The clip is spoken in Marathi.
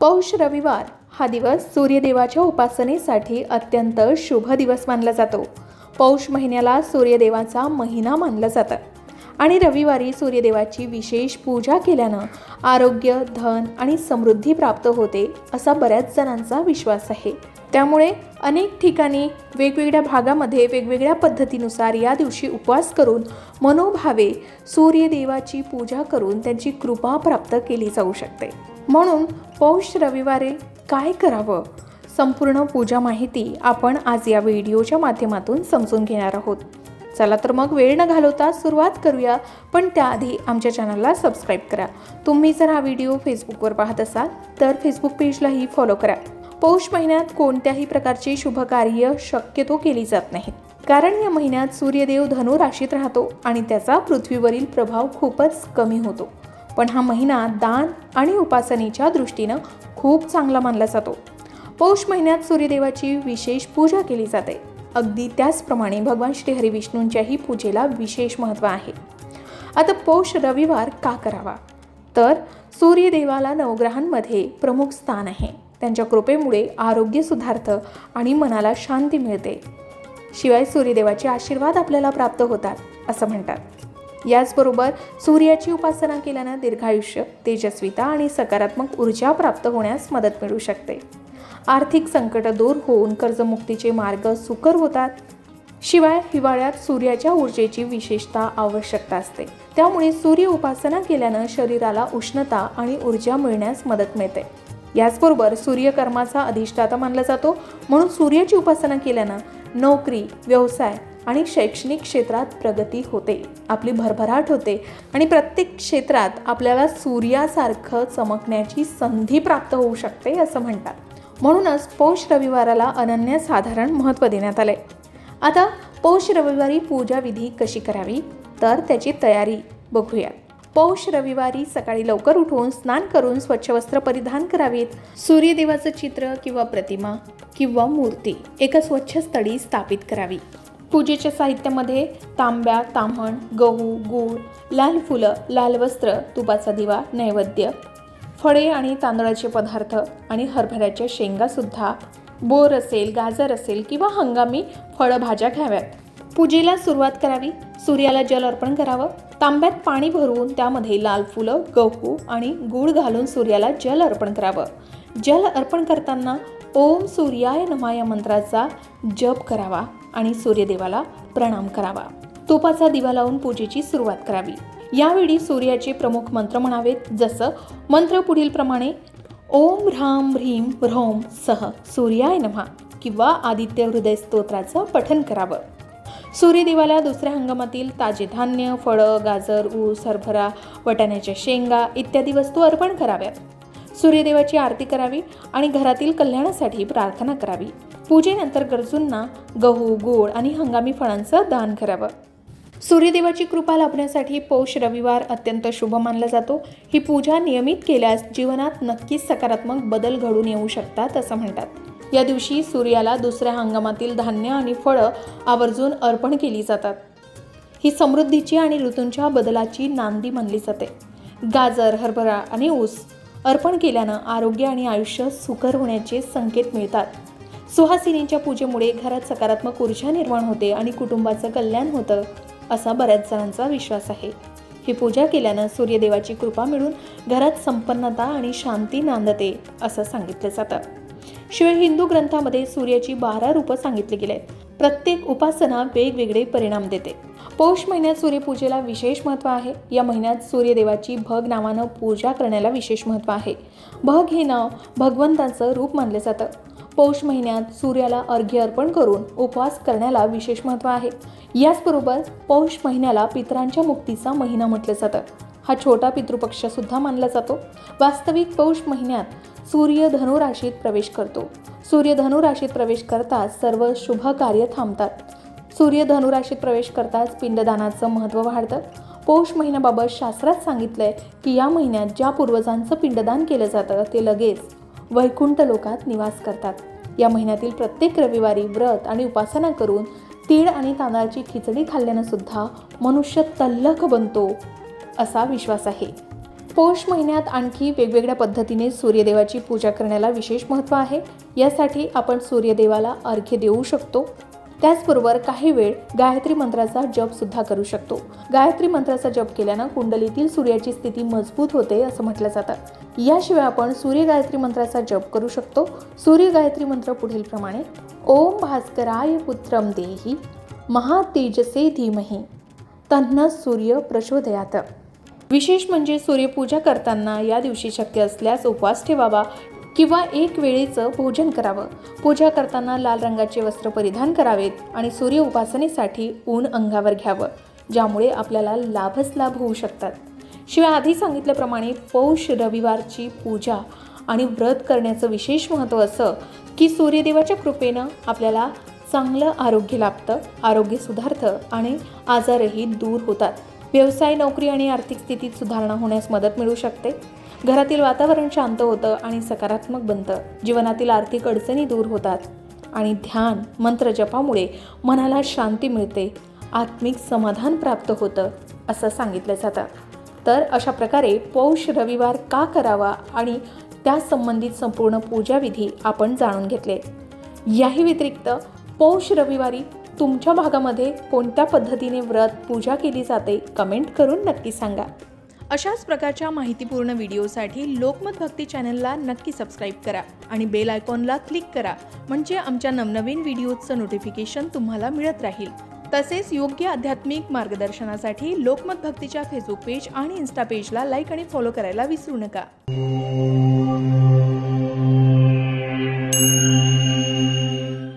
पौष रविवार हा दिवस सूर्यदेवाच्या उपासनेसाठी अत्यंत शुभ दिवस मानला जातो. पौष महिन्याला सूर्यदेवाचा महिना मानलं जातं. आणि रविवारी सूर्यदेवाची विशेष पूजा केल्यानं आरोग्य धन आणि समृद्धी प्राप्त होते असा बऱ्याच जणांचा विश्वास आहे. त्यामुळे अनेक ठिकाणी वेगवेगळ्या भागामध्ये वेगवेगळ्या पद्धतीनुसार या दिवशी उपवास करून मनोभावे सूर्यदेवाची पूजा करून त्यांची कृपा प्राप्त केली जाऊ शकते. म्हणून पौष रविवारी काय करावं? संपूर्ण पूजा माहिती आपण आज या व्हिडिओच्या माध्यमातून समजून घेणार आहोत. चला तर मग वेळ न घालवता सुरुवात करूया पण त्याआधी आमच्या चॅनलला सबस्क्राईब करा. तुम्ही जर हा व्हिडिओ फेसबुकवर पाहत असाल तर फेसबुक पेजलाही फॉलो करा. पौष महिन्यात कोणत्याही प्रकारची शुभ कार्य शक्यतो केली जात नाहीत कारण या महिन्यात सूर्यदेव धनु राशीत राहतो आणि त्याचा पृथ्वीवरील प्रभाव खूपच कमी होतो. पण हा महिना दान आणि उपासनेच्या दृष्टीनं खूप चांगला मानला जातो. पौष महिन्यात सूर्यदेवाची विशेष पूजा केली जाते. अगदी त्याचप्रमाणे भगवान श्री विष्णूंच्याही पूजेला विशेष महत्त्व आहे. आता पौष रविवार का करावा? तर सूर्यदेवाला नवग्रहांमध्ये प्रमुख स्थान आहे. त्यांच्या कृपेमुळे आरोग्य सुधारतं आणि मनाला शांती मिळते. शिवाय सूर्यदेवाचे आशीर्वाद आपल्याला प्राप्त होतात असं म्हणतात. याचबरोबर सूर्याची उपासना केल्यानं दीर्घायुष्य तेजस्विता आणि सकारात्मक ऊर्जा प्राप्त होण्यास मदत मिळू शकते. आर्थिक संकट दूर होऊन कर्जमुक्तीचे मार्ग सुकर होतात. शिवाय हिवाळ्यात सूर्याच्या ऊर्जेची विशेषता आवश्यकता असते. त्यामुळे सूर्य उपासना केल्यानं शरीराला उष्णता आणि ऊर्जा मिळण्यास मदत मिळते. याचबरोबर सूर्यकर्माचा अधिष्ठाता मानला जातो. म्हणून सूर्याची उपासना केल्यानं नोकरी व्यवसाय आणि शैक्षणिक क्षेत्रात प्रगती होते. आपली भरभराट होते आणि प्रत्येक क्षेत्रात आपल्याला सूर्यासारखं चमकण्याची संधी प्राप्त होऊ शकते असं म्हणतात. म्हणूनच पौष रविवाराला अनन्यसाधारण महत्त्व देण्यात आले आता पौष रविवारी पूजा विधी कशी करावी? तर त्याची तयारी बघूयात. पौष रविवारी सकाळी लवकर उठून स्नान करून स्वच्छ वस्त्र परिधान करावीत. सूर्यदेवाचं चित्र किंवा प्रतिमा किंवा मूर्ती एका स्वच्छ स्थळी स्थापित करावी. पूजेच्या साहित्यामध्ये तांब्या ताम्हण गहू गूळ लाल फुलं लाल वस्त्र तुपाचा दिवा नैवेद्य फळे आणि तांदळाचे पदार्थ आणि हरभऱ्याच्या शेंगासुद्धा. बोर असेल गाजर असेल किंवा हंगामी फळभाज्या घ्याव्यात. पूजेला सुरुवात करावी. सूर्याला जल अर्पण करावं. तांब्यात पाणी भरून त्यामध्ये लाल फुलं गहू आणि गूळ घालून सूर्याला जल अर्पण करावं. जल अर्पण करताना ओम सूर्याय नमा या मंत्राचा जप करावा आणि सूर्यदेवाला प्रणाम करावा. तुपाचा दिवा लावून पूजेची सुरुवात करावी. यावेळी सूर्याचे प्रमुख मंत्र म्हणावेत जसं मंत्र पुढील प्रमाणे ओम ह्राम ह्रीम ह्रौम सह सूर्याय नमः किंवा आदित्य हृदय स्तोत्राचं पठन करावं. सूर्यदेवाला दुसऱ्या हंगामातील ताजे धान्य फळं गाजर ऊस हरभरा वटाण्याच्या शेंगा इत्यादी वस्तू अर्पण कराव्यात. सूर्यदेवाची आरती करावी आणि घरातील कल्याणासाठी प्रार्थना करावी. पूजेनंतर गरजूंना गहू गोड आणि हंगामी फळांचं दान करावं. सूर्यदेवाची कृपा लाभण्यासाठी पौष रविवार अत्यंत शुभ मानला जातो. ही पूजा नियमित केल्यास जीवनात नक्कीच सकारात्मक बदल घडून येऊ शकतात असं म्हणतात. या दिवशी सूर्याला दुसऱ्या हंगामातील धान्य आणि फळं आवर्जून अर्पण केली जातात. ही समृद्धीची आणि ऋतूंच्या बदलाची नांदी मानली जाते. गाजर हरभरा आणि ऊस अर्पण केल्यानं आरोग्य आणि आयुष्य सुकर होण्याचे संकेत मिळतात. सुहासिनीच्या पूजेमुळे घरात सकारात्मक ऊर्जा निर्माण होते आणि कुटुंबाचं कल्याण होतं असा बऱ्याच जणांचा विश्वास आहे. ही पूजा केल्यानं सूर्यदेवाची कृपा मिळून घरात संपन्नता आणि शांती नांदते असं सांगितलं जातं. शिवाय हिंदू ग्रंथामध्ये सूर्याची बारा रूपं सांगितली गेली आहेत प्रत्येक उपासना वेगवेगळे परिणाम देते. पौष महिन्यात सूर्यपूजेला विशेष महत्त्व आहे. या महिन्यात सूर्यदेवाची भग नावानं पूजा करण्याला विशेष महत्त्व आहे. भग हे नाव भगवंताचं रूप मानलं जातं. पौष महिन्यात सूर्याला अर्घ्य अर्पण करून उपवास करण्याला विशेष महत्त्व आहे. याचबरोबर पौष महिन्याला पितरांच्या मुक्तीचा महिना म्हटलं जातं. हा छोटा पितृपक्षसुद्धा मानला जातो. वास्तविक पौष महिन्यात सूर्य धनुराशीत प्रवेश करतो. सूर्य धनुराशीत प्रवेश करताच सर्व शुभ कार्य थांबतात. सूर्य धनुराशीत प्रवेश करताच पिंडदानाचं महत्त्व वाढतं. पौष महिन्याबाबत शास्त्रात सांगितलंय की या महिन्यात ज्या पूर्वजांचं पिंडदान केलं जातं ते लगेच वैकुंठ लोकात निवास करतात. या महिन्यातील प्रत्येक रविवारी व्रत आणि उपासना करून तीळ आणि तांदळाची खिचडी खाल्ल्यानं सुद्धा मनुष्य तल्लख बनतो असा विश्वास आहे. पौष महिन्यात आणखी वेगवेगळ्या पद्धतीने सूर्यदेवाची पूजा करण्याला विशेष महत्त्व आहे. यासाठी आपण सूर्यदेवाला अर्घ्य देऊ शकतो. त्याचबरोबर काही वेळ गायत्री मंत्राचा जप सुद्धा करू शकतो. गायत्री मंत्राचा जप केल्यानं कुंडलीतील सूर्याची स्थिती मजबूत होते असं म्हटलं जातं. याशिवाय आपण सूर्य गायत्री मंत्राचा जप करू शकतो. सूर्य गायत्री मंत्र पुढील प्रमाणे ओम भास्कराय पुत्रम देही महातेजसे धीमही तन्न सूर्य प्रचोदयात. विशेष म्हणजे सूर्यपूजा करताना या दिवशी शक्य असल्यास उपवास ठेवावा. किंवा एक वेळेचं भोजन करावं. पूजा करताना लाल रंगाचे वस्त्र परिधान करावेत आणि सूर्य उपासनेसाठी ऊन अंगावर घ्यावं ज्यामुळे आपल्याला लाभच लाभ होऊ शकतात. शिवाय आधी सांगितल्याप्रमाणे पौष रविवारची पूजा आणि व्रत करण्याचं विशेष महत्त्व असं की सूर्यदेवाच्या कृपेनं आपल्याला चांगलं आरोग्य लाभतं आरोग्य सुधारतं आणि आजारही दूर होतात. व्यवसाय नोकरी आणि आर्थिक स्थितीत सुधारणा होण्यास मदत मिळू शकते. घरातील वातावरण शांत होतं आणि सकारात्मक बनतं. जीवनातील आर्थिक अडचणी दूर होतात आणि ध्यान मंत्र जपामुळे मनाला शांती मिळते. आत्मिक समाधान प्राप्त होतं असं सांगितलं जातं. तर अशा प्रकारे पौष रविवार का करावा आणि त्या संबंधित संपूर्ण पूजाविधी आपण जाणून घेतले. याही व्यतिरिक्त पौष रविवारी तुमच्या भागामध्ये कोणत्या पद्धतीने व्रत पूजा केली जाते कमेंट करून नक्की सांगा. अशाच प्रकारच्या माहितीपूर्ण व्हिडिओसाठी लोकमत भक्ती चॅनलला नक्की सबस्क्राईब करा आणि बेल आयकॉनला क्लिक करा म्हणजे आमच्या नवनवीन व्हिडिओचं नोटिफिकेशन तुम्हाला मिळत राहील. तसेच योग्य आध्यात्मिक मार्गदर्शनासाठी लोकमत भक्तीच्या फेसबुक पेज आणि इन्स्टा पेजला लाईक आणि फॉलो करायला विसरू नका.